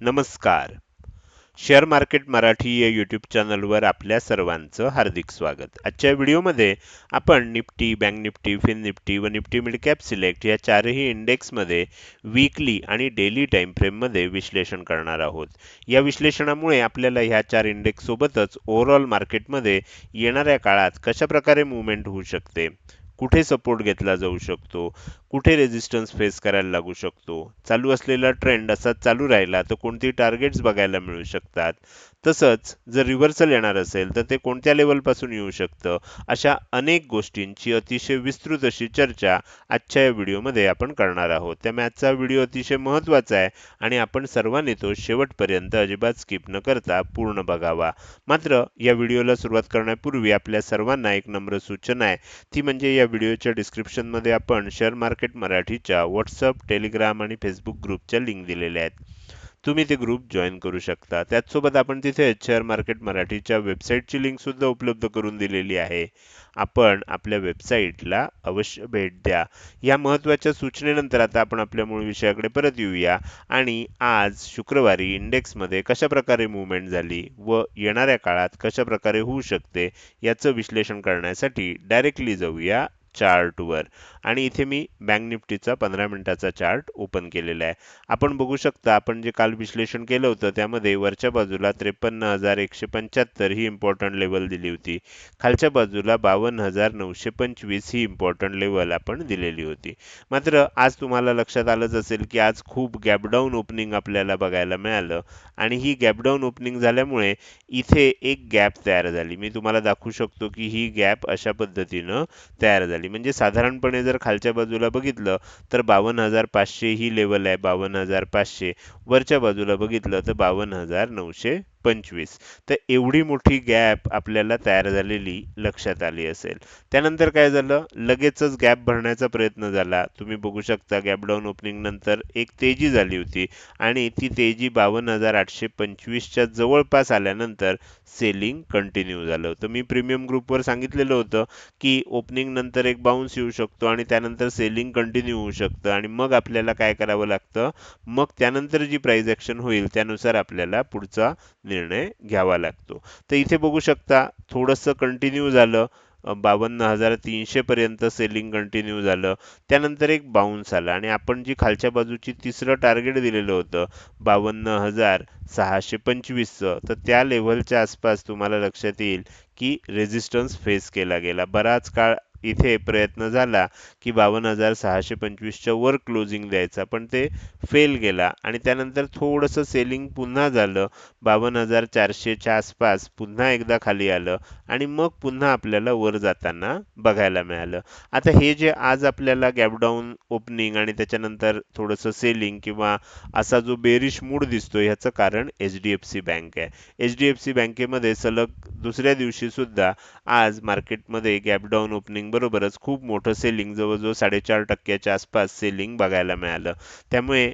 नमस्कार. Share market Marathi या YouTube चॅनलवर आपल्या सर्वांचं हार्दिक स्वागत. आजच्या व्हिडिओमध्ये आपण Nifty bank Nifty fin Nifty व निफ्टी मिडकॅप सिलेक्ट या चारही इंडेक्समध्ये वीकली आणि डेली टाईम फ्रेममध्ये विश्लेषण करणार आहोत. या विश्लेषणामुळे आपल्याला ह्या चार इंडेक्स सोबतच ओव्हरऑल मार्केटमध्ये येणाऱ्या काळात कशाप्रकारे मुवमेंट होऊ शकते? कुठे सपोर्ट घेतला जाऊ शकतो? कुठे रेजिस्टन्स फेस करायला लागू शकतो? चालू असलेला ट्रेंड असा चालू राहिला तर कोणती टार्गेट्स बघायला मिळू शकतात? तसंच जर रिव्हर्सल येणार असेल तर ते कोणत्या लेवलपासून येऊ शकतं? अशा अनेक गोष्टींची अतिशय विस्तृत अशी चर्चा आजच्या या व्हिडिओमध्ये आपण करणार आहोत. त्यामुळे आजचा व्हिडिओ अतिशय महत्त्वाचा आहे आणि आपण सर्वांनी तो शेवटपर्यंत अजिबात स्किप न करता पूर्ण बघावा. मात्र या व्हिडिओला सुरुवात करण्यापूर्वी आपल्या सर्वांना एक नम्र सूचना आहे. ती म्हणजे या व्हिडिओच्या डिस्क्रिप्शनमध्ये आपण शेअर मार्केट मराठीच्या व्हॉट्सअप टेलिग्राम आणि फेसबुक ग्रुपच्या लिंक दिलेल्या आहेत. तुम्ही ते ग्रुप जॉईन करू शकता. त्याचसोबत आपण तिथे शेअर मार्केट मराठीच्या वेबसाईटची लिंकसुद्धा उपलब्ध करून दिलेली आहे. आपण आपल्या वेबसाईटला अवश्य भेट द्या. या महत्त्वाच्या सूचनेनंतर आता आपण आपल्या मूळ विषयाकडे परत येऊया. आणि आज शुक्रवारी इंडेक्समध्ये कशाप्रकारे मुवमेंट झाली व येणाऱ्या काळात कशा प्रकारे होऊ शकते याचं विश्लेषण करण्यासाठी डायरेक्टली जाऊया चार्टवर आणि इथे मी बँक निफ्टीचा पंधरा मिनिटाचा चार्ट ओपन केलेला आहे. आपण बघू शकता आपण जे काल विश्लेषण केलं होतं त्यामध्ये वरच्या बाजूला त्रेपन्न हजार एकशे पंच्याहत्तर ही इम्पॉर्टंट लेवल दिली होती. खालच्या बाजूला बावन्न हजार नऊशे पंचवीस ही इम्पॉर्टंट लेवल आपण दिलेली होती. मात्र आज तुम्हाला लक्षात आलंच असेल की आज खूप गॅपडाऊन ओपनिंग आपल्याला बघायला मिळालं. आणि ही गॅपडाऊन ओपनिंग झाल्यामुळे इथे एक गॅप तयार झाली. मी तुम्हाला दाखवू शकतो की ही गॅप अशा पद्धतीनं तयार झाली. म्हणजे साधारणपणे जर खालच्या बाजूला बघितलं तर बावन्न हजार पाचशे ही लेवल आहे बावन्न हजार पाचशे. वरच्या बाजूला बघितलं तर बावन्न हजार नऊशे पंचवीस. तर एवढी मोठी गॅप आपल्याला तयार झालेली लक्षात आली असेल. त्यानंतर काय झालं? लगेचच गॅप भरण्याचा प्रयत्न झाला. तुम्ही बघू शकता गॅप डाऊन ओपनिंग नंतर एक तेजी झाली होती आणि ती तेजी बावन्न हजार आठशे पंचवीसच्या जवळपास आल्यानंतर सेलिंग कंटिन्यू झालं होतं. मी प्रीमियम ग्रुपवर सांगितलेलं होतं की ओपनिंग नंतर एक बाउन्स येऊ शकतो आणि त्यानंतर सेलिंग कंटिन्यू होऊ शकतं आणि मग आपल्याला काय करावं लागतं? मग त्यानंतर जी प्राइस ॲक्शन होईल त्यानुसार आपल्याला पुढचा निर्णय निर्णय घ्यावा लागतो. तर इथे बघू शकता थोडंसं कंटिन्यू झालं. बावन्न हजार तीनशे पर्यंत सेलिंग कंटिन्यू झालं. त्यानंतर एक बाउन्स आला आणि आपण जी खालच्या बाजूची तिसरं टार्गेट दिलेलं होतं बावन्न हजार सहाशे पंचवीसचं तर त्या लेव्हलच्या आसपास तुम्हाला लक्षात येईल की रेझिस्टन्स फेस केला गेला. बराच काळ इथे प्रयत्न झाला की बावन्न हजार सहाशे पंचवीसच्या वर क्लोजिंग द्यायचा. पण ते फेल गेला आणि त्यानंतर थोडंसं सेलिंग पुन्हा झालं. बावन्न हजार चारशेच्या आसपास पुन्हा एकदा खाली आलं आणि मग पुन्हा आपल्याला वर जाताना बघायला मिळालं. आता हे जे आज आपल्याला गॅपडाऊन ओपनिंग आणि त्याच्यानंतर थोडंसं सेलिंग किंवा असा जो बेरिश मूड दिसतो ह्याचं कारण H D F C bank आहे. एच डी एफ सी बँकेमध्ये सलग दुसऱ्या दिवशी सुद्धा आज मार्केटमध्ये गॅपडाऊन ओपनिंग बरोबरच खूप मोठं सेलिंग जवळजवळ साडेचार टक्क्याच्या आसपास सेलिंग बघायला मिळालं. त्यामुळे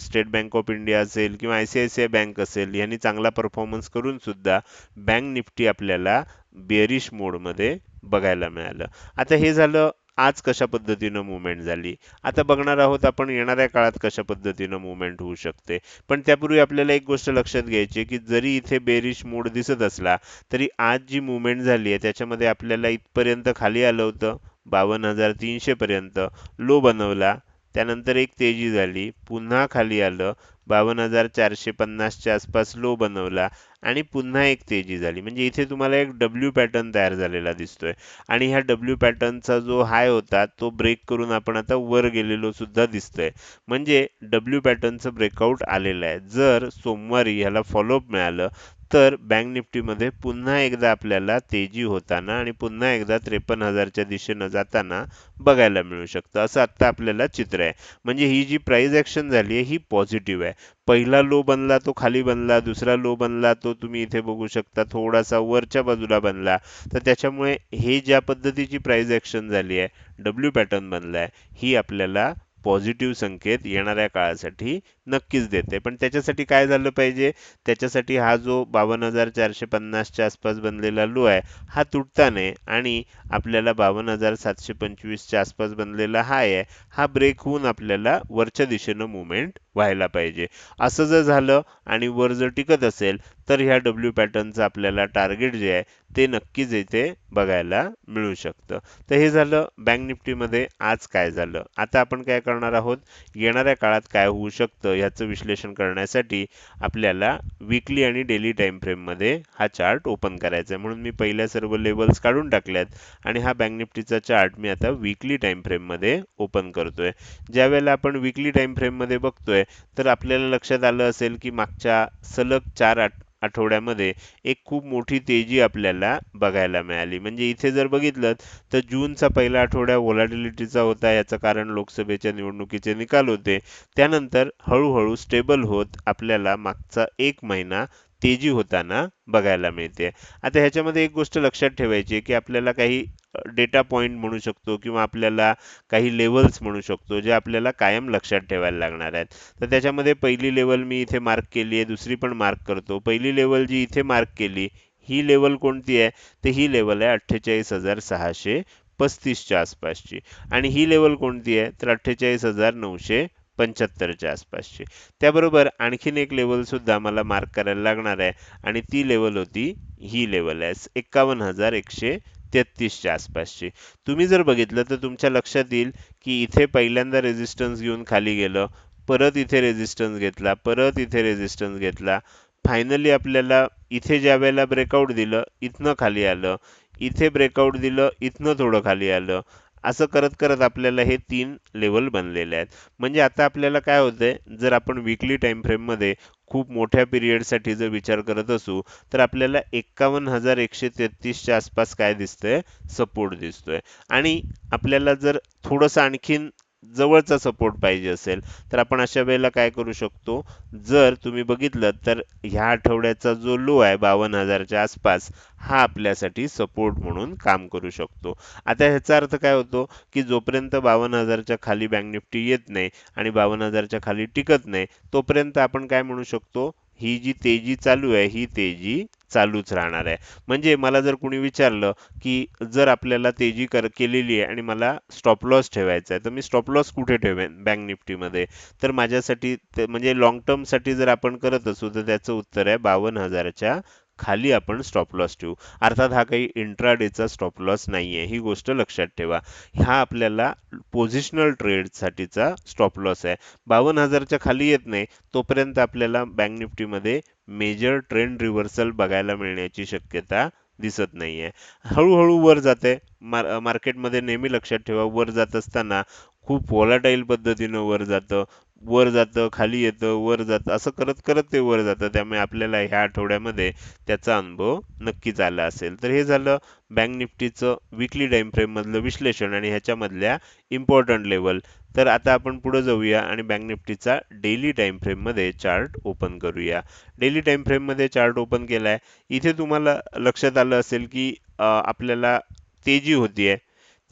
स्टेट बँक ऑफ इंडिया असेल किंवा I C I C I bank असेल यांनी चांगला परफॉर्मन्स करून सुद्धा बँक निफ्टी आपल्याला बेरिश मोडमध्ये बघायला मिळालं. आता हे झालं आज कशा पद्धतीनं मुवमेंट झाली? आता बघणार आहोत आपण येणाऱ्या काळात कशा पद्धतीनं मुवमेंट होऊ शकते. पण त्यापूर्वी आपल्याला एक गोष्ट लक्षात घ्यायची की जरी इथे बेरिश मूड दिसत असला तरी आज जी मुवमेंट झाली आहे त्याच्यामध्ये आपल्याला इथपर्यंत खाली आलं होतं बावन्न हजार तीनशेपर्यंत लो बनवला त्यानंतर एक तेजी झाली पुन्हा खाली आलं बावन्न हजार चारशे पन्नासच्या आसपास लो बनवला आणि पुन्हा एक तेजी झाली. म्हणजे इथे तुम्हाला एक डब्ल्यू पॅटर्न तयार झालेला दिसतोय. आणि ह्या डब्ल्यू पॅटर्नचा जो हाय होता तो ब्रेक करून आपण आता वर गेलेलो सुद्धा दिसतोय. म्हणजे डब्ल्यू पॅटर्नचं ब्रेकआउट आलेलं आहे. जर सोमवारी ह्याला फॉलोअप मिळालं तर बँक निफ्टीमध्ये पुन्हा एकदा आपल्याला तेजी होताना आणि पुन्हा एकदा त्रेपन्न हजारच्या दिशेनं जाताना बघायला मिळू शकतं. असं आत्ता आपल्याला चित्र आहे. म्हणजे ही जी प्राईज ॲक्शन झाली आहे ही पॉझिटिव्ह आहे. पहिला लो बनला तो खाली बनला दुसरा लो बनला तो तुम्ही इथे बघू शकता थोडासा वरच्या बाजूला बनला. तर त्याच्यामुळे हे ज्या पद्धतीची प्राईज ॲक्शन झाली आहे डब्ल्यू पॅटर्न बनला आहे ही आपल्याला पॉझिटिव्ह संकेत येणाऱ्या काळासाठी नक्कीच देते. पण त्याच्यासाठी काय झालं पाहिजे? त्याच्यासाठी हा जो बावन्न हजार चारशे पन्नासच्या आसपास बनलेला लो आहे हा तुटता नाही आणि आपल्याला बावन्न हजार सातशे पंचवीसच्या आसपास बनलेला हाय आहे हा ब्रेक होऊन आपल्याला वरच्या दिशेनं मुवमेंट व्हायला पाहिजे. असं जर झालं आणि वर जर टिकत असेल तर ह्या डब्ल्यू पॅटर्नचं आपल्याला टार्गेट जे आहे ते नक्कीच इथे बघायला मिळू शकतं. तर हे झालं बँक निफ्टीमध्ये आज काय झालं? आता आपण काय करणार आहोत? येणाऱ्या काळात काय होऊ शकतं ह्याचं विश्लेषण करण्यासाठी आपल्याला विकली आणि डेली टाइम फ्रेममध्ये हा चार्ट ओपन करायचा आहे. म्हणून मी पहिल्या सर्व लेवल्स काढून टाकल्यात आणि हा बँक निफ्टीचा चार्ट मी आता विकली टाइम फ्रेममध्ये ओपन करतोय. ज्या वेळेला आपण विकली टाइम फ्रेममध्ये बघतोय तर आपल्याला लक्षात आलं असेल की मागच्या सलग चार आठ आठवड्यामध्ये एक खूप मोठी तेजी आपल्याला बघायला मिळाली. म्हणजे इथे जर बघितलं तर जूनचा पहिला आठवड्या व्होलॅटिलिटीचा होता. याचं कारण लोकसभेच्या निवडणुकीचे निकाल होते. त्यानंतर हळूहळू स्टेबल होत आपल्याला मागचा एक महिना तेजी होताना बघायला मिळते. आता ह्याच्यामध्ये एक गोष्ट लक्षात ठेवायची आहे की आपल्याला काही डेटा पॉइंट म्हणू शकतो किंवा आपल्याला काही लेवल्स म्हणू शकतो जे आपल्याला कायम लक्षात ठेवायला लागणार आहेत. तर त्याच्यामध्ये पहिली लेवल मी इथे मार्क केली आहे दुसरी पण मार्क करतो. पहिली लेवल जी इथे मार्क केली ही लेवल कोणती आहे? तर ही लेवल आहे अठ्ठेचाळीस हजार सहाशे पस्तीसच्या आसपासची. आणि ही लेवल कोणती आहे? तर अठ्ठेचाळीस हजार नऊशे पंच्याहत्तरच्या आसपासची. त्याबरोबर आणखीन एक लेवल सुद्धा मला मार्क करायला लागणार आहे. आणि ती लेवल होती ही लेवल आहे. एक्कावन्न हजार एकशे तेहतीसच्या आसपासची. तुम्ही जर बघितलं तर तुमच्या लक्षात येईल की इथे पहिल्यांदा रेझिस्टन्स घेऊन खाली गेलं परत इथे रेझिस्टन्स घेतला परत इथे रेझिस्टन्स घेतला. फायनली आपल्याला इथे ज्या वेळेला ब्रेकआउट दिलं इथनं खाली आलं. इथे ब्रेकआउट दिलं इथनं थोडं खाली आलं. असं करत करत आपल्याला हे तीन लेवल बनलेले आहेत. म्हणजे आता आपल्याला काय होतंय जर आपण विकली टाईम फ्रेममध्ये खूप मोठ्या पिरियडसाठी जर विचार करत असू तर आपल्याला एक्कावन्न हजार एकशे तेहतीसच्या आसपास काय दिसतंय? सपोर्ट दिसतोय. आणि आपल्याला जर थोडंसं आणखीन जवळचा सपोर्ट पाहिजे असेल तर आपण अशा वेळेला काय करू शकतो? जर तुम्ही बघितलं तर ह्या आठवड्याचा जो लो आहे बावन्न हजारच्या आसपास हा आपल्यासाठी सपोर्ट म्हणून काम करू शकतो. आता ह्याचा अर्थ काय होतो? की जोपर्यंत बावन्न हजारच्या खाली बँक निफ्टी येत नाही आणि बावन्न हजारच्या खाली टिकत नाही तोपर्यंत आपण काय म्हणू शकतो? ही जी तेजी चालू आहे ही तेजी चालूच राहणार आहे. म्हणजे मला जर कोणी विचारलं की जर आपल्याला तेजी कर केलेली आहे आणि मला स्टॉप लॉस ठेवायचा आहे तर मी स्टॉप लॉस कुठे ठेवेन बँक निफ्टीमध्ये? तर माझ्यासाठी म्हणजे लॉंग टर्मसाठी जर आपण करत असू तर त्याचं उत्तर आहे बावन्न हजारच्या खाली आपण स्टॉप लॉस ठेवू. अर्थात हा काही इंट्राडेचा स्टॉप लॉस नाही आहे ही गोष्ट लक्षात ठेवा. हा आपल्याला पोझिशनल ट्रेडसाठीचा स्टॉप लॉस आहे. बावन्न हजारच्या खाली येत नाही. तोपर्यंत आपल्याला बँक निफ्टीमध्ये मेजर ट्रेंड रिव्हर्सल बघायला मिळण्याची शक्यता दिसत नाहीये. हळूहळू वर जाते. मार मार्केटमध्ये नेहमी लक्षात ठेवा. वर जात असताना खूप व्हॉलाटाईल पद्धतीनं वर जातं. वर जातं खाली येतं वर जातं असं करत करत ते वर जातं. त्यामुळे आपल्याला ह्या आठवड्यामध्ये त्याचा अनुभव नक्कीच आला असेल. तर हे झालं बँक निफ्टीचं विकली टाइम फ्रेम मधलं विश्लेषण आणि ह्याच्यामधल्या इम्पॉर्टंट लेवल तर आता आपण पुढे जाऊया आणि बँक निफ्टीचा डेली टाईम फ्रेममध्ये चार्ट ओपन करूया. डेली टाईम फ्रेममध्ये चार्ट ओपन केलाय. इथे तुम्हाला लक्षात आलं असेल की आपल्याला तेजी होतीये.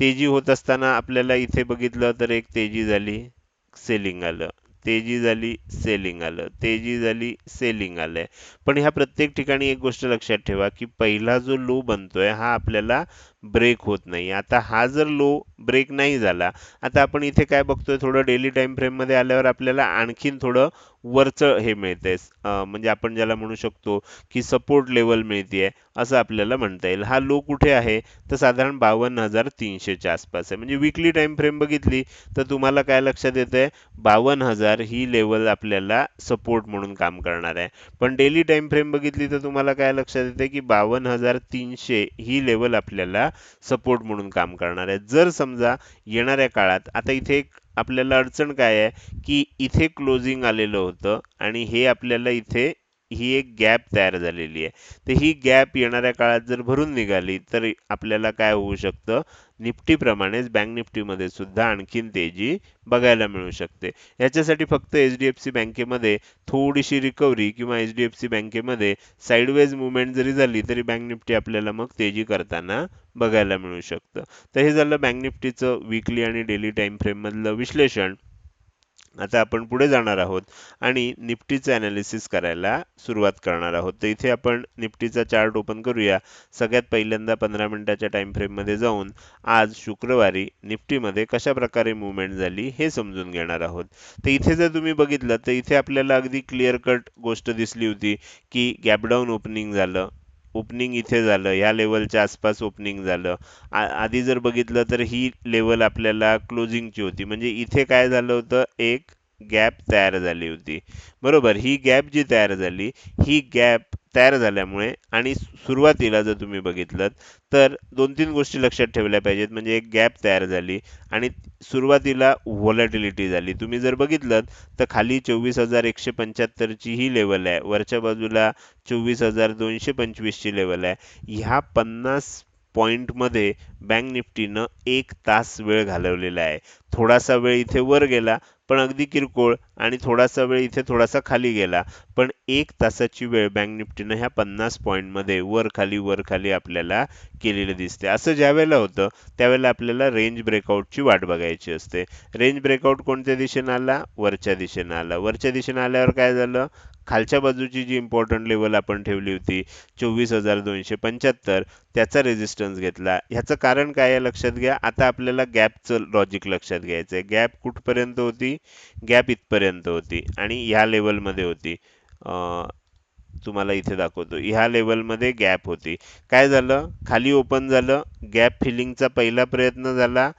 तेजी होत असताना आपल्याला इथे बघितलं तर एक तेजी झाली. सेलिंग आलं. तेजी झाली सेलिंग आलं. तेजी झाली सेलिंग आलंय. पण ह्या प्रत्येक ठिकाणी एक गोष्ट लक्षात ठेवा की पहिला जो लो बनतोय हा आपल्याला ब्रेक होत नाही. आता हा जर लो ब्रेक नाही झाला आता आपण इथे काय बघतोय थोडं डेली टाईम फ्रेममध्ये आल्यावर आपल्याला आणखीन थोडं वरचं हे मिळते म्हणजे आपण ज्याला म्हणू शकतो की सपोर्ट लेवल मिळतीये असं आपल्याला म्हणता येईल. हा लो कुठे आहे? तर साधारण बावन्न हजार तीनशेच्या आसपास आहे. म्हणजे विकली टाइम फ्रेम बघितली तर तुम्हाला काय लक्षात येतं आहे बावन्न हजार ही लेवल आपल्याला सपोर्ट म्हणून काम करणार आहे. पण डेली टाइम फ्रेम बघितली तर तुम्हाला काय लक्षात येतं की बावन्न हजार तीनशे ही लेवल आपल्याला सपोर्ट म्हणून काम करणार आहे. जर समजा येणाऱ्या काळात आता इथे एक आपल्याला अडचण काय आहे? की इथे क्लोजिंग आलेलं होतं आणि हे आपल्याला इथे ही एक गॅप तयार झालेली आहे. तर ही गॅप येणाऱ्या काळात जर भरून निघाली तर आपल्याला काय होऊ शकतं? निफ्टीप्रमाणेच बँक निफ्टीमध्ये सुद्धा आणखीन तेजी बघायला मिळू शकते. याच्यासाठी फक्त एच डी एफ सी बँकेमध्ये थोडीशी रिकव्हरी किंवा एच डी एफ सी बँकेमध्ये साईडवेज मुवमेंट जरी झाली तरी बँक निफ्टी आपल्याला मग तेजी करताना बघायला मिळू शकतं. तर हे झालं बँक निफ्टीचं वीकली आणि डेली टाईम फ्रेम मधलं विश्लेषण. आता आपण पुढे जाणार आहोत आणि निफ्टीचं अनालिसिस करायला सुरुवात करणार आहोत. तर इथे आपण निफ्टीचा चार्ट ओपन करूया. सगळ्यात पहिल्यांदा पंधरा मिनिटाच्या टाइम फ्रेममध्ये जाऊन आज शुक्रवारी निफ्टीमध्ये कशा प्रकारे मुवमेंट झाली हे समजून घेणार आहोत. तर इथे जर तुम्ही बघितलं तर इथे आपल्याला अगदी क्लिअर कट गोष्ट दिसली होती की गॅपडाऊन ओपनिंग झालं. ओपनिंग इथे झालं या लेवलच्या आसपास ओपनिंग झालं. आधी जर बघितलं तर ही लेवल आपल्याला क्लोजिंगची होती. म्हणजे इथे काय झालं होतं? एक गॅप तयार झाली होती. बरोबर ही गॅप जी तयार झाली ही गॅप तयार झाल्यामुळे आणि सुरुवातीला जर तुम्ही बघितलं तर दोन तीन गोष्टी लक्षात ठेवल्या पाहिजेत. म्हणजे एक गॅप तयार झाली आणि सुरुवातीला व्हॉलॅटिलिटी झाली. तुम्ही जर बघितलं तर खाली चोवीस हजार एकशे पंच्याहत्तरची ही लेवल आहे. वरच्या बाजूला चोवीस हजार दोनशे पंचवीसची लेवल आहे. ह्या पन्नास पॉईंटमध्ये बँक निफ्टीनं एक तास वेळ घालवलेला आहे. थोडासा वेळ इथे वर गेला पण अगदी किरकोळ आणि थोडासा वेळ इथे थोडासा खाली गेला. पण एक तासाची वेळ बँक निफ्टीनं ह्या पन्नास पॉईंटमध्ये वर खाली वर खाली आपल्याला केलेलं दिसते. असं ज्यावेळेला होतं त्यावेळेला आपल्याला रेंज ब्रेकआउटची वाट बघायची असते. रेंज ब्रेकआउट कोणत्या दिशेनं आला? वरच्या दिशेनं आला. वरच्या दिशेनं आल्यावर काय झालं? खालच्या बाजूची जी इम्पॉर्टंट लेवल आपण ठेवली होती चोवीस हजार दोनशे पंच्याहत्तर त्याचा रेजिस्टन्स घेतला. ह्याचं कारण काय आहे लक्षात घ्या. आता आपल्याला गॅपचं लॉजिक लक्षात घ्यायचं आहे गॅप कुठपर्यंत होती? गॅप इथपर्यंत होती. आणि ह्या लेवलमध्ये होती. तुम्हाला इथे दाखवतो. ह्या लेवलमध्ये गॅप होती. काय झालं? खाली ओपन झालं. गॅप फिलिंगचा पहिला प्रयत्न झाला.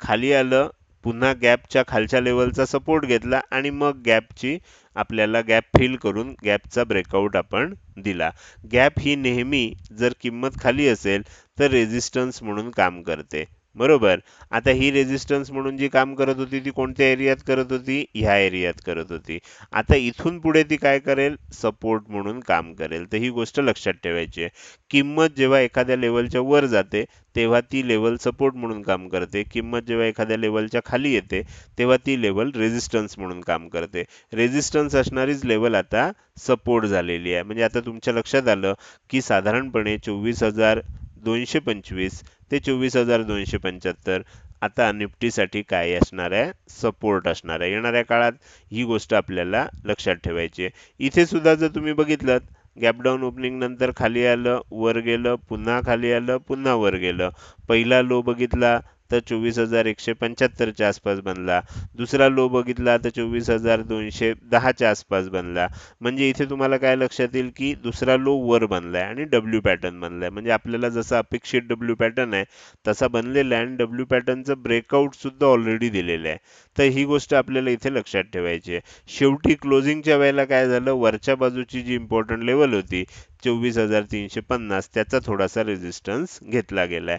खाली आलं. पुन्हा गॅपच्या खालच्या लेवलचा सपोर्ट घेतला आणि मग गॅपची आपल्याला गॅप फिल करून गॅपचा ब्रेकआउट आपण दिला. गॅप ही नेहमी जर किंमत खाली असेल तर रेझिस्टन्स म्हणून काम करते. बरोबर. आता ही रेझिस्टन्स म्हणून जी काम करत होती ती कोणत्या एरियात करत होती? ह्या एरियात करत होती. आता इथून पुढे ती काय करेल? सपोर्ट म्हणून काम करेल. तर ही गोष्ट लक्षात ठेवायची आहे. किंमत जेव्हा एखाद्या लेवलच्या वर जाते तेव्हा ती लेवल सपोर्ट म्हणून काम करते. किंमत जेव्हा एखाद्या लेवलच्या खाली येते तेव्हा ती लेवल रेझिस्टन्स म्हणून काम करते. रेझिस्टन्स असणारीच लेवल आता सपोर्ट झालेली आहे. म्हणजे आता तुमच्या लक्षात आलं की साधारणपणे चोवीस हजार दोनशे पंचवीस ते चोवीस हजार दोनशे पंच्याहत्तर आता निफ्टीसाठी काय असणार आहे? सपोर्ट असणार आहे. येणाऱ्या काळात ही गोष्ट आपल्याला लक्षात ठेवायची आहे. इथे सुद्धा जर तुम्ही बघितलं गॅप डाऊन ओपनिंग नंतर खाली आलं वर गेलं पुन्हा खाली आलं पुन्हा वर गेलं. पहिला लो बघितला तर चोवीस हजार एकशे पंच्याहत्तरच्या आसपास बनला. दुसरा लो बघितला तर चोवीस हजार दोनशे दहाच्या आसपास बनला. म्हणजे इथे तुम्हाला काय लक्षात येईल की दुसरा लो वर बनलाय आणि डब्ल्यू पॅटर्न बनलाय. म्हणजे आपल्याला जसा अपेक्षित डब्ल्यू पॅटर्न आहे तसा बनलेला आहे आणि डब्ल्यू पॅटर्नचं ब्रेकआउट सुद्धा ऑलरेडी दिलेलं आहे. तर ही गोष्ट आपल्याला इथे लक्षात ठेवायची आहे. शेवटी क्लोजिंगच्या वेळेला काय झालं? वरच्या बाजूची जी इम्पॉर्टंट लेवल होती चोवीस हजार तीनशे पन्नास त्याचा थोडासा रेजिस्टन्स घेतला गेलाय.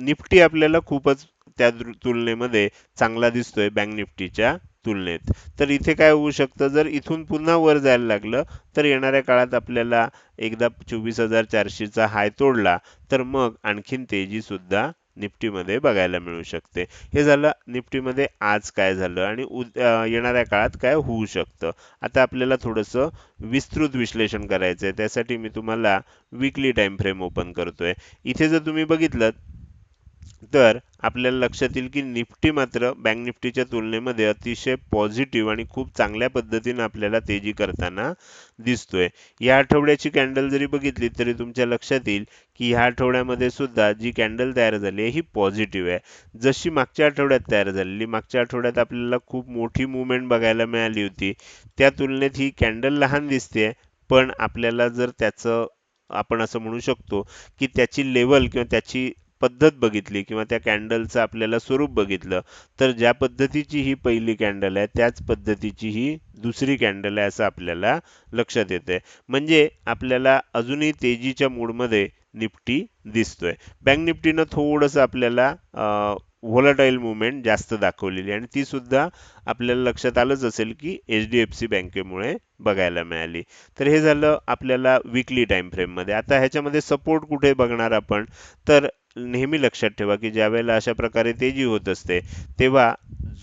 निफ्टी आपल्याला खूपच त्या तुलनेमध्ये चांगला दिसतोय बँक निफ्टीच्या तुलनेत. तर इथे काय होऊ शकतं? जर इथून पुन्हा वर जायला लागलं तर येणाऱ्या काळात आपल्याला एकदा चोवीस हजार चारशेचा हाय तोडला तर मग आणखीन तेजी सुद्धा निफ्टीमध्ये बघायला मिळू शकते. हे झालं निफ्टीमध्ये आज काय झालं आणि येणाऱ्या काळात काय होऊ शकतं? आता आपल्याला थोडंसं विस्तृत विश्लेषण करायचं आहे त्यासाठी मी तुम्हाला विकली टाईम फ्रेम ओपन करतोय. इथे जर तुम्ही बघितलं तर आपल्याला लक्षात येईल की निफ्टी मात्र बँक निफ्टीच्या तुलनेमध्ये अतिशय पॉझिटिव्ह आणि खूप चांगल्या पद्धतीने आपल्याला तेजी करताना दिसतोय. या आठवड्याची कॅन्डल जरी बघितली तरी तुमच्या लक्षात येईल की ह्या आठवड्यामध्ये सुद्धा जी कॅन्डल तयार झाली आहे ही पॉझिटिव्ह आहे. जशी मागच्या आठवड्यात तयार झालेली मागच्या आठवड्यात आपल्याला खूप मोठी मुवमेंट बघायला मिळाली होती. त्या तुलनेत ही कॅन्डल लहान दिसते पण आपल्याला जर त्याचं आपण असं म्हणू शकतो की त्याची लेवल किंवा त्याची पद्धत बघितली किंवा त्या कॅन्डलचं आपल्याला स्वरूप बघितलं तर ज्या पद्धतीची ही पहिली कॅन्डल आहे त्याच पद्धतीची ही दुसरी कॅन्डल आहे असं आपल्याला लक्षात येते म्हणजे आपल्याला अजूनही तेजीच्या मूडमध्ये निफ्टी दिसतोय. बँक निफ्टीनं थोडंसं आपल्याला व्होलाटाईल मुवमेंट जास्त दाखवलेली आणि ती सुद्धा आपल्याला लक्षात आलंच असेल की एच डी एफ सी बँकेमुळे बघायला मिळाली. तर हे झालं आपल्याला विकली टाईम फ्रेममध्ये आता ह्याच्यामध्ये सपोर्ट कुठे बघणार आपण? तर नेहमी लक्षात ठेवा की ज्यावेळेला अशा प्रकारे तेजी होत असते तेव्हा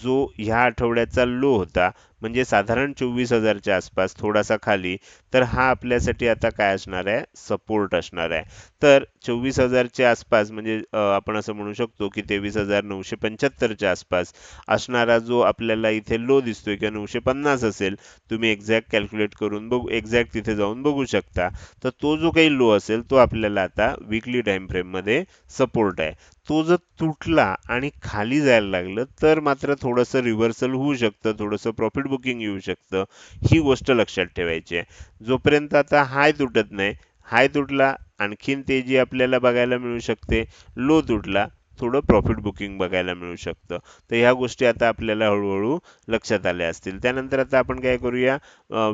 जो ह्या आठवड्याचा लो होता म्हणजे साधारण चोवीस हजारच्या आसपास थोडासा खाली तर हा आपल्यासाठी आता काय असणार आहे? सपोर्ट असणार आहे. तर चोवीस हजारच्या आसपास म्हणजे आपण असं म्हणू शकतो की तेवीस हजार नऊशे पंच्याहत्तरच्या आसपास असणारा जो आपल्याला इथे लो दिसतोय किंवा नऊशे पन्नास असेल तुम्ही एक्झॅक्ट कॅल्क्युलेट करून बघू एक्झॅक्ट तिथे जाऊन बघू शकता. तर तो जो काही लो असेल तो आपल्याला आता विकली टाइम फ्रेममध्ये सपोर्ट आहे. तो जर तुटला आणि खाली जायला लागलं तर मात्र थोडंसं रिव्हर्सल होऊ शकतं थोडंसं प्रॉफिट बुकिंग येऊ शकतं. ही गोष्ट लक्षात ठेवायची आहे. जोपर्यंत आता हाय तुटत नाही हाय तुटला आणखीन तेजी आपल्याला बघायला मिळू शकते लो तुटला थोडं प्रॉफिट बुकिंग बघायला मिळू शकतं. तर ह्या गोष्टी आता आपल्याला हळूहळू लक्षात आल्या असतील. त्यानंतर आता आपण काय करूया?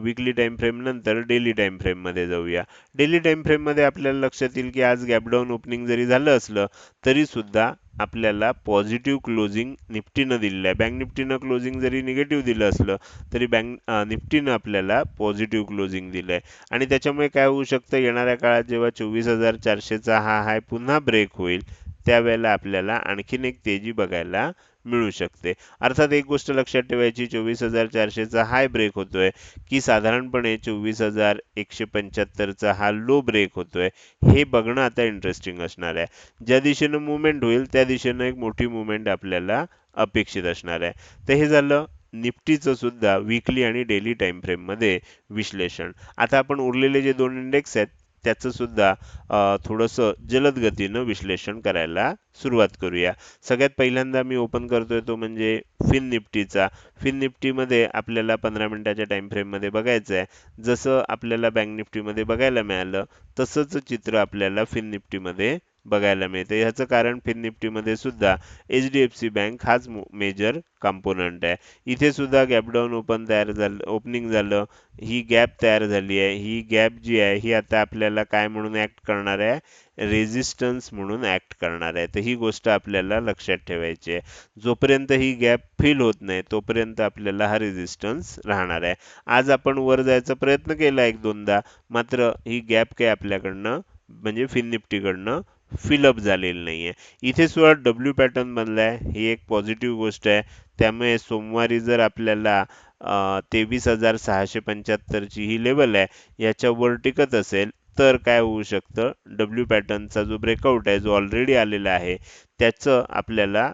विकली टाइम फ्रेम नंतर डेली टाइम फ्रेममध्ये जाऊया. डेली टाइम फ्रेममध्ये आपल्याला लक्षात येईल की आज गॅपडाऊन ओपनिंग जरी झालं असलं तरी सुद्धा आपल्याला पॉझिटिव्ह क्लोजिंग निफ्टीनं दिलेलं आहे. बँक निफ्टीनं क्लोजिंग जरी निगेटिव्ह दिलं असलं तरी बँक निफ्टीनं आपल्याला पॉझिटिव्ह क्लोजिंग दिलं आहे. आणि त्याच्यामुळे काय होऊ शकतं? येणाऱ्या काळात जेव्हा चोवीस हजार चारशेचा हा हाय पुन्हा ब्रेक होईल त्यावेळेला आपल्याला आणखीन एक तेजी बघायला मिळू शकते. अर्थात एक गोष्ट लक्षात ठेवायची चोवीस हजार चारशेचा हाय ब्रेक होतोय की साधारणपणे चोवीस हजार एकशे पंच्याहत्तरचा हा लो ब्रेक होतोय. हे बघणं आता इंटरेस्टिंग असणार आहे. ज्या दिशेनं मुवमेंट होईल त्या दिशेनं एक मोठी मुवमेंट आपल्याला अपेक्षित असणार आहे. तर हे झालं निफ्टीचं सुद्धा विकली आणि डेली टाईम फ्रेममध्ये विश्लेषण. आता आपण उरलेले जे दोन इंडेक्स आहेत त्याचं सुद्धा थोडंसं जलद गतीनं विश्लेषण करायला सुरुवात करूया. सगळ्यात पहिल्यांदा मी ओपन करतोय तो म्हणजे फिन निफ्टीचा फिन निफ्टीमध्ये आपल्याला पंधरा मिनिटाच्या टाइम फ्रेममध्ये बघायचं आहे. जसं आपल्याला बँक निफ्टीमध्ये बघायला मिळालं तसंच चित्र आपल्याला फिन निफ्टीमध्ये बघायला मिळते. ह्याचं कारण फिन निफ्टीमध्ये सुद्धा H D F C bank हाच मेजर कंपोनंट आहे. इथे सुद्धा गॅपडाऊन ओपन तयार झालं ओपनिंग झालं. ही गॅप तयार झाली आहे. ही गॅप जी आहे ही आता आपल्याला काय म्हणून ऍक्ट करणार आहे? रेझिस्टन्स म्हणून ऍक्ट करणार आहे. तर ही गोष्ट आपल्याला लक्षात ठेवायची आहे. जोपर्यंत ही गॅप फिल होत नाही तोपर्यंत आपल्याला हा रेझिस्टन्स राहणार आहे. आज आपण वर जायचा प्रयत्न केला एक दोनदा. मात्र ही गॅप काही आपल्याकडनं म्हणजे फिन निफ्टीकडनं फिलअप झालेलं नाही आहे इथे सुद्धा डब्ल्यू पॅटर्न बनलाय. ही एक पॉझिटिव्ह गोष्ट आहे. त्यामुळे सोमवारी जर आपल्याला तेवीस हजार सहाशे पंच्याहत्तरची ही लेवल आहे याच्यावर टिकत असेल तर काय होऊ शकतं? डब्ल्यू पॅटर्नचा जो ब्रेकआउट आहे जो ऑलरेडी आलेला आहे त्याचं आपल्याला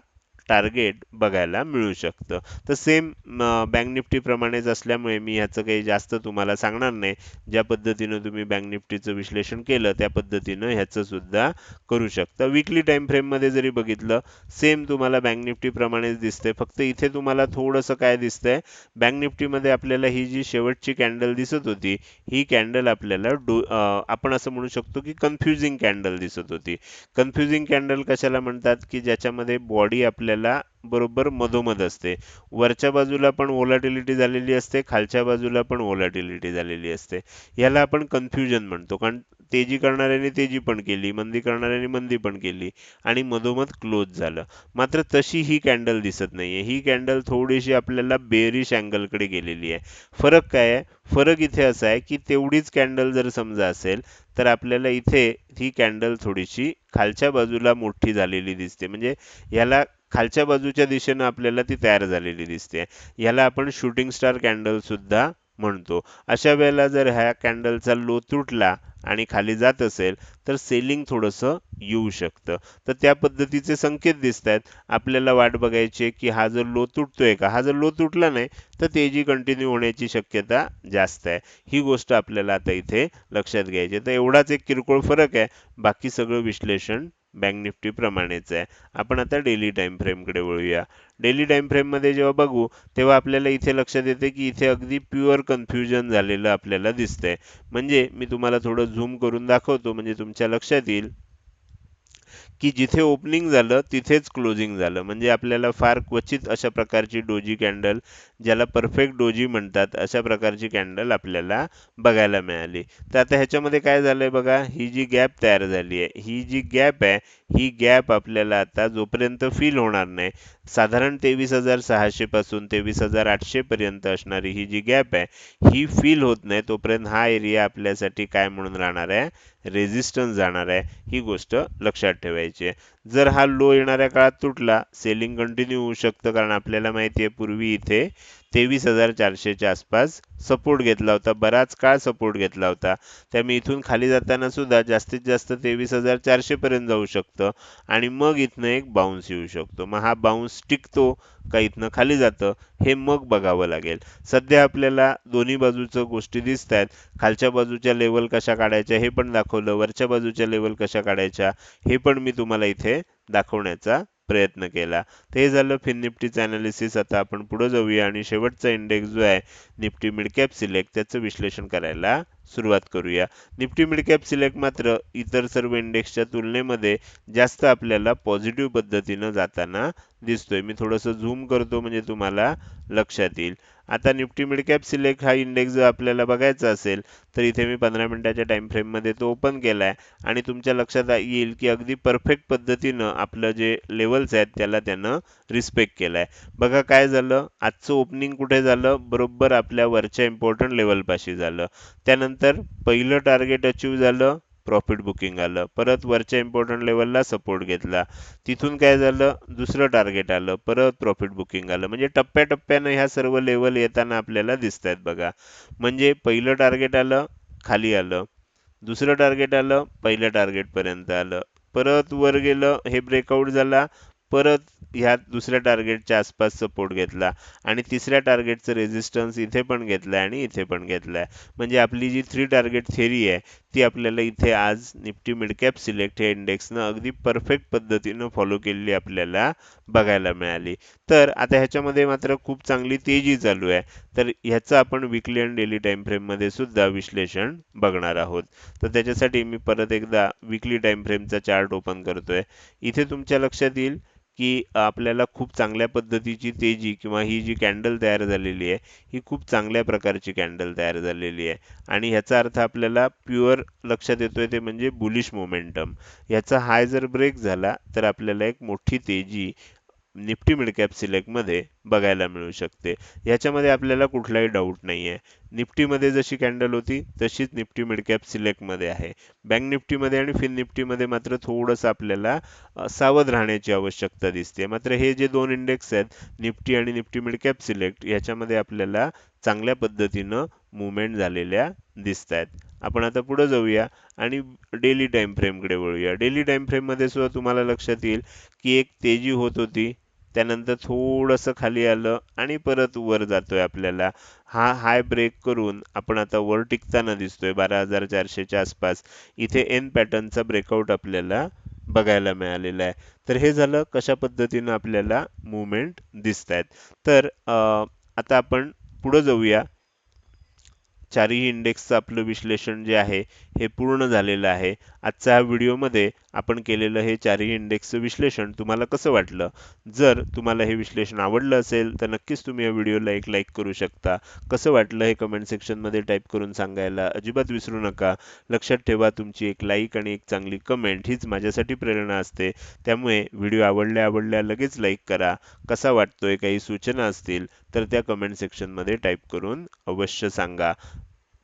टार्गेट बघायला मिळू शकतं. तर सेम बँक निफ्टीप्रमाणेच असल्यामुळे मी ह्याचं काही जास्त तुम्हाला सांगणार नाही. ज्या पद्धतीनं तुम्ही बँक निफ्टीचं विश्लेषण केलं त्या पद्धतीनं ह्याचं सुद्धा करू शकता. विकली टाईम फ्रेममध्ये जरी बघितलं सेम तुम्हाला बँक निफ्टीप्रमाणेच दिसतंय. फक्त इथे तुम्हाला थोडंसं काय दिसतंय बँक निफ्टीमध्ये आपल्याला ही जी शेवटची कॅन्डल दिसत होती ही कॅन्डल आपल्याला डो आपण असं म्हणू शकतो की कन्फ्युजिंग कॅन्डल दिसत होती. कन्फ्युजिंग कॅन्डल कशाला म्हणतात की ज्याच्यामध्ये बॉडी आपल्याला बरोबर मधोमध असते. वरच्या बाजूला पण ओलाटिलिटी झालेली असते खालच्या बाजूला पण ओलाटिलिटी झालेली असते. याला आपण कन्फ्युजन म्हणतो. कारण तेजी करणाऱ्याने तेजी पण केली मंदी करणाऱ्याने मंदी पण केली आणि मधोमध क्लोज झालं. मात्र तशी ही कॅन्डल दिसत नाहीये. ही कॅन्डल थोडीशी आपल्याला बेरिश अँगलकडे गेलेली आहे. फरक काय आहे? फरक इथे असा आहे की तेवढीच कॅन्डल जर समजा असेल तर आपल्याला इथे ही कॅन्डल थोडीशी खालच्या बाजूला मोठी झालेली दिसते. म्हणजे याला खालच्या बाजूच्या दिशेनं आपल्याला ती तयार झालेली दिसते. याला आपण शूटिंग स्टार कॅन्डलसुद्धा म्हणतो. अशा वेळेला जर ह्या कॅन्डलचा लो तुटला आणि खाली जात असेल तर सेलिंग थोडंसं येऊ शकतं. तर त्या पद्धतीचे संकेत दिसत आहेत आपल्याला वाट बघायची की हा जर लो तुटतोय का? हा जर लो तुटला नाही तर तेजी कंटिन्यू होण्याची शक्यता जास्त आहे. ही गोष्ट आपल्याला आता इथे लक्षात घ्यायची आहे. तर एवढाच एक किरकोळ फरक आहे. बाकी सगळं विश्लेषण बँक निफ्टी प्रमाणेच आहे. आपण आता डेली टाईम फ्रेमकडे वळूया. डेली टाईम फ्रेममध्ये जेव्हा बघू तेव्हा आपल्याला इथे लक्षात येते की इथे अगदी प्युअर कन्फ्युजन झालेलं आपल्याला दिसतंय. म्हणजे मी तुम्हाला थोडं झूम करून दाखवतो म्हणजे तुमच्या लक्षात येईल. की जिथे ओपनिंग झालं तिथेच क्लोजिंग झालं. म्हणजे आपल्याला फार क्वचित अशा प्रकारची डोजी कॅन्डल ज्याला परफेक्ट डोजी म्हणतात अशा प्रकारची कॅन्डल आपल्याला बघायला मिळाली. तर आता ह्याच्यामध्ये काय झालंय बघा ही जी गॅप तयार झाली आहे ही जी गॅप आहे ही गॅप आपल्याला आता जोपर्यंत फील होणार नाही साधारण तेवीस हजार सहाशे पासून तेवीस हजार आठशे पर्यंत असणारी ही जी गॅप आहे ही फील होत नाही. तोपर्यंत हा एरिया आपल्यासाठी काय म्हणून राहणार आहे? रेझिस्टन्स जाणार आहे. ही गोष्ट लक्षात ठेवायची आहे. जर हा लो येणाऱ्या काळात तुटला सेलिंग कंटिन्यू होऊ शकतं कारण आपल्याला माहिती आहे पूर्वी इथे तेवीस हजार चारशेच्या आसपास सपोर्ट घेतला होता. बराच काळ सपोर्ट घेतला होता. त्यामुळे इथून खाली जाताना सुद्धा जास्तीत जास्त तेवीस हजार चारशेपर्यंत जाऊ शकतं आणि मग इथनं एक बाउन्स येऊ शकतो. मग हा बाउन्स टिकतो का इथनं खाली जातं हे मग बघावं लागेल. सध्या आपल्याला दोन्ही बाजूचं गोष्टी दिसत आहेत खालच्या बाजूच्या लेवल कशा काढायच्या हे पण दाखवलं. वरच्या बाजूच्या लेवल कशा काढायच्या हे पण मी तुम्हाला इथे दाखवण्याचा प्रयत्न केला. ते झालं फिन निफ्टीचं अनालिसिस आता आपण पुढे जाऊया आणि शेवटचा इंडेक्स जो आहे निफ्टी मिडकॅप सिलेक्ट त्याचं विश्लेषण करायला सुरुवात करूया. निफ्टी मिडकॅप सिलेक्ट मात्र इतर सर्व इंडेक्सच्या तुलनेमध्ये जास्त आपल्याला पॉझिटिव्ह पद्धतीनं जाताना दिसतोय. मी थोडंसं झूम करतो म्हणजे तुम्हाला लक्षात येईल. आता निफ्टी मिडकॅप सिलेक्ट हा इंडेक्स जर आपल्याला बघायचा असेल तर इथे मी पंधरा मिनिटाच्या टाइम फ्रेममध्ये तो ओपन केला आहे आणि तुमच्या लक्षात येईल की अगदी परफेक्ट पद्धतीनं आपलं जे लेवल्स आहेत त्याला त्यानं रिस्पेक्ट केला आहे बघा काय झालं? आजचं ओपनिंग कुठे झालं? बरोबर आपल्या वरच्या इम्पॉर्टंट लेवलपाशी झालं. त्यानंतर पहिलं टार्गेट अचीव झालं प्रॉफिट बुकिंग आलं. परत वरच्या इम्पॉर्टंट लेवलला सपोर्ट घेतला. तिथून काय झालं? दुसरं टार्गेट आलं. परत प्रॉफिट बुकिंग आलं. म्हणजे टप्प्याटप्प्यानं ह्या सर्व लेवल येताना आपल्याला दिसत आहेत बघा. म्हणजे पहिलं टार्गेट आलं खाली आलं. दुसरं टार्गेट आलं पहिल्या टार्गेटपर्यंत आलं. परत वर गेलं हे ब्रेकआउट झाला. परत ह्या दुसऱ्या टार्गेटच्या आसपास सपोर्ट घेतला. आणि तिसऱ्या टार्गेटचं रेझिस्टन्स इथे पण घेतलाय आणि इथे पण घेतलाय. म्हणजे आपली जी थ्री टार्गेट थेरी आहे ती आपल्याला इथे आज निफ्टी मिडकॅप सिलेक्ट हे इंडेक्सनं अगदी परफेक्ट पद्धतीनं फॉलो केलेली आपल्याला बघायला मिळाली. तर आता ह्याच्यामध्ये मात्र खूप चांगली तेजी चालू आहे. तर ह्याचं आपण विकली आणि डेली टाइम फ्रेममध्ये सुद्धा विश्लेषण बघणार आहोत. तर त्याच्यासाठी मी परत एकदा विकली टाइम फ्रेमचा चार्ट ओपन करतोय. इथे तुमच्या लक्षात येईल की आपल्याला खूप चांगल्या पद्धतीची तेजी किंवा ही जी कॅन्डल तयार झालेली आहे ही खूप चांगल्या प्रकारची कॅन्डल तयार झालेली आहे. आणि ह्याचा अर्थ आपल्याला प्युअर लक्षात येतोय ते म्हणजे बुलिश मोमेंटम ह्याचा हाय जर ब्रेक झाला तर आपल्याला एक मोठी तेजी निफ्टी मिडकॅप सिलेक्टमध्ये बघायला मिळू शकते. याच्यामध्ये आपल्याला कुठलाही डाऊट नाही आहे निफ्टीमध्ये जशी कॅन्डल होती तशीच निफ्टी मिडकॅप सिलेक्टमध्ये आहे. बँक निफ्टीमध्ये आणि फिन निफ्टीमध्ये मात्र थोडंसं आपल्याला सावध राहण्याची आवश्यकता दिसते. मात्र हे जे दोन इंडेक्स आहेत निफ्टी आणि निफ्टी मिडकॅप सिलेक्ट याच्यामध्ये आपल्याला चांगल्या पद्धतीनं मुवमेंट झालेल्या दिसत आहेत आपण आता पुढे जाऊया आणि डेली टाईम फ्रेमकडे वळूया. डेली टाईम फ्रेममध्ये सुद्धा तुम्हाला लक्षात येईल की एक तेजी होत होती. त्यानंतर थोडंसं खाली आलं आणि परत वर जातोय आपल्याला. हा हाय ब्रेक करून आपण आता वर टिकताना दिसतोय बारा हजार चारशेच्या आसपास. इथे एन पॅटर्नचा ब्रेकआउट आपल्याला बघायला मिळालेला आहे. तर हे झालं कशा पद्धतीनं आपल्याला मुवमेंट दिसत आहेत तर आता आपण पुढं जाऊया. चारही इंडेक्सचं आपलं विश्लेषण जे आहे हे पूर्ण झालेलं आहे. आजच्या ह्या व्हिडिओमध्ये आपण केलेलं हे चारही इंडेक्सचं विश्लेषण तुम्हाला कसं वाटलं? जर तुम्हाला हे विश्लेषण आवडलं असेल तर नक्कीच तुम्ही या व्हिडिओला एक लाईक करू शकता. कसं वाटलं हे कमेंट सेक्शनमध्ये टाईप करून सांगायला अजिबात विसरू नका. लक्षात ठेवा तुमची एक लाईक आणि एक चांगली कमेंट हीच माझ्यासाठी प्रेरणा असते. त्यामुळे व्हिडिओ आवडल्या आवडल्या लगेच लाईक करा. कसा वाटतोय काही सूचना असतील तर त्या कमेंट सेक्शनमध्ये टाईप करून अवश्य सांगा.